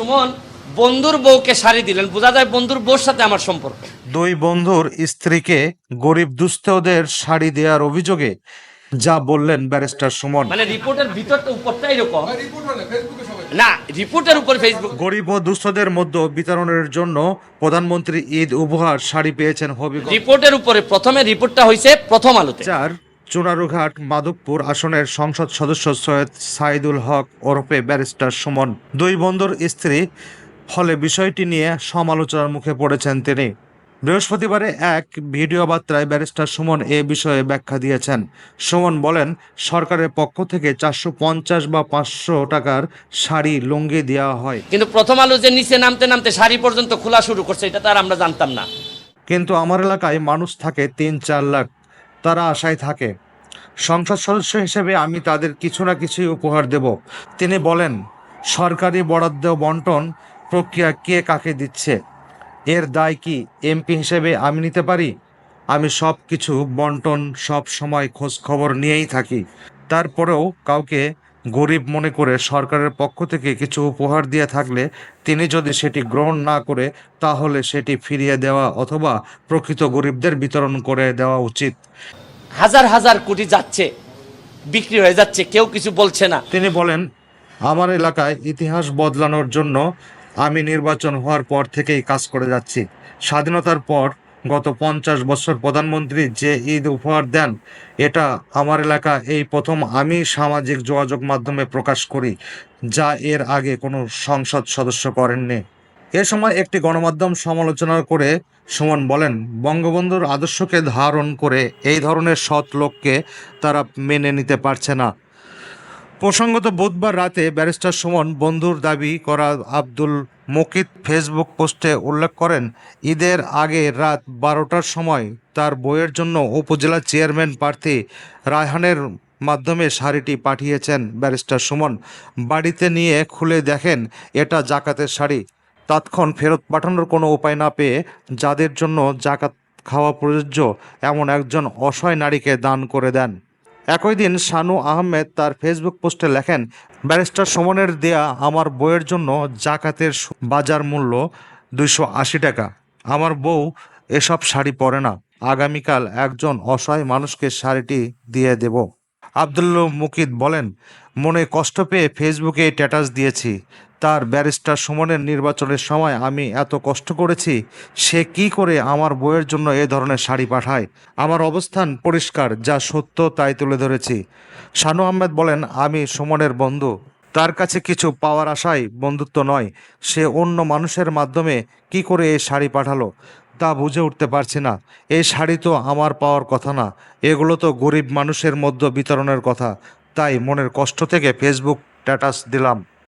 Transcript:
সুমন বন্ধুর বউকে শাড়ি দিলেন। বোঝা যায় বন্ধুর বউর সাথে আমার সম্পর্ক। দুই বন্ধুর স্ত্রীকে গরিব দুস্থদের শাড়ি দেওয়ার অভিযোগে যা বললেন ব্যারিস্টার সুমন। মানে রিপোর্টের ভিতরটা উপরটা এরকম? না রিপোর্টের উপর ফেসবুক গরিব ও দুস্থদের মধ্যে বিতরণের জন্য প্রধানমন্ত্রী ঈদ উপহার শাড়ি পেয়েছেন হবিগঞ্জ। রিপোর্টের উপরে প্রথমে রিপোর্টটা হয়েছে প্রথম আলোতে। চার চুনারুঘাট মাধবপুর আসনের সংসদ সদস্য সৈয়দ সাইদুল হক ওরফে ব্যারিস্টার সুমন। দুই বন্ধুর স্ত্রী ফলে বিষয়টি নিয়ে সমালোচনার মুখে পড়েছেন তিনি। বৃহস্পতিবারে এক ভিডিও বার্তায় ব্যারিস্টার সুমন এ বিষয়ে ব্যাখ্যা দিয়েছেন। সুমন বলেন সরকারের পক্ষ থেকে চারশো পঞ্চাশ বা পাঁচশো টাকার শাড়ি লুঙ্গি দেওয়া হয়। কিন্তু প্রথম আলো যে নিচে নামতে নামতে শাড়ি পর্যন্ত খোলা শুরু করছে এটা তো আমরা জানতাম না। কিন্তু আমার এলাকায় মানুষ থাকে তিন চার লাখ। তারা আশায় থাকে। সংসদ সদস্য হিসেবে আমি তাদের কিছু না কিছুই উপহার দেব। তিনি বলেন, সরকারি বরাদ্দ বন্টন প্রক্রিয়া কে কাকে দিচ্ছে? এর দায় কি এমপি হিসেবে আমি নিতে পারি? আমি সব কিছু বন্টন সব সময় খোঁজ খবর নিয়েই থাকি। তারপরেও কাউকে গরিব মনে করে সরকারের পক্ষ থেকে কিছু উপহার দিয়ে থাকলে তিনি যদি সেটি গ্রহণ না করে তাহলে সেটি ফিরিয়ে দেওয়া অথবা প্রকৃত গরিবদের বিতরণ করে দেওয়া উচিত। হাজার হাজার কোটি যাচ্ছে বিক্রি হয়ে যাচ্ছে কেউ কিছু বলছে না। তিনি বলেন আমার এলাকায় ইতিহাস বদলানোর জন্য আমি নির্বাচন হওয়ার পর থেকেই কাজ করে যাচ্ছি। স্বাধীনতার পর গত পঞ্চাশ বছর প্রধানমন্ত্রী যে ঈদ উপহার দেন, এটা আমার এলাকা এই প্রথম আমি সামাজিক যোগাযোগ মাধ্যমে প্রকাশ করি, যা এর আগে কোনো সংসদ সদস্য করেননি। এ সময় একটি গণমাধ্যম সমালোচনা করে সুমন বলেন, বঙ্গবন্ধুর আদর্শকে ধারণ করে এই ধরনের সৎ লোককে তারা মেনে নিতে পারছে না। প্রসঙ্গত বুধবার রাতে ব্যারিস্টার সুমন বন্ধুর দাবি করা আব্দুল মুকিত ফেসবুক পোস্টে উল্লেখ করেন, ঈদের আগে রাত বারোটার সময় তার বইয়ের জন্য উপজেলা চেয়ারম্যান প্রার্থী রায়হানের মাধ্যমে শাড়িটি পাঠিয়েছেন ব্যারিস্টার সুমন। বাড়িতে নিয়ে খুলে দেখেন, এটা জাকাতের শাড়ি। তৎক্ষণ ফেরত পাঠানোর কোনো উপায় না পেয়ে যাদের জন্য জাকাত খাওয়া প্রযোজ্য, এমন একজন অসহায় নারীকে দান করে দেন। একই দিন শানু আহমেদ তার ফেসবুক পোস্টে লেখেন, ব্যারিস্টার সুমনের দেয়া আমার বইয়ের জন্য জাকাতের বাজার মূল্য দুইশো আশি টাকা। আমার বউ এসব শাড়ি পরে না। আগামীকাল একজন অসহায় মানুষকে শাড়িটি দিয়ে দেব। আবদুল্ল মুকিদ বলেন, মনে কষ্ট পেয়ে ফেসবুকে স্ট্যাটাস দিয়েছি। তার ব্যারিস্টার সুমনের নির্বাচনের সময় আমি এত কষ্ট করেছি, সে কি করে আমার বইয়ের জন্য এ ধরনের শাড়ি পাঠায়? আমার অবস্থান পরিষ্কার, যা সত্য তাই তুলে ধরেছি। শানু আহমেদ বলেন, আমি সুমনের বন্ধু। তার কাছে কিছু পাওয়ার আশাই বন্ধুত্ব নয়। সে অন্য মানুষের মাধ্যমে কি করে এই শাড়ি পাঠালো তা বুঝে উঠতে পারছি না। এই শাড়ি তো আমার পাওয়ার কথা না। এগুলো তো গরিব মানুষের মধ্যে বিতরণের কথা। তাই মনের কষ্ট থেকে ফেসবুক স্ট্যাটাস দিলাম।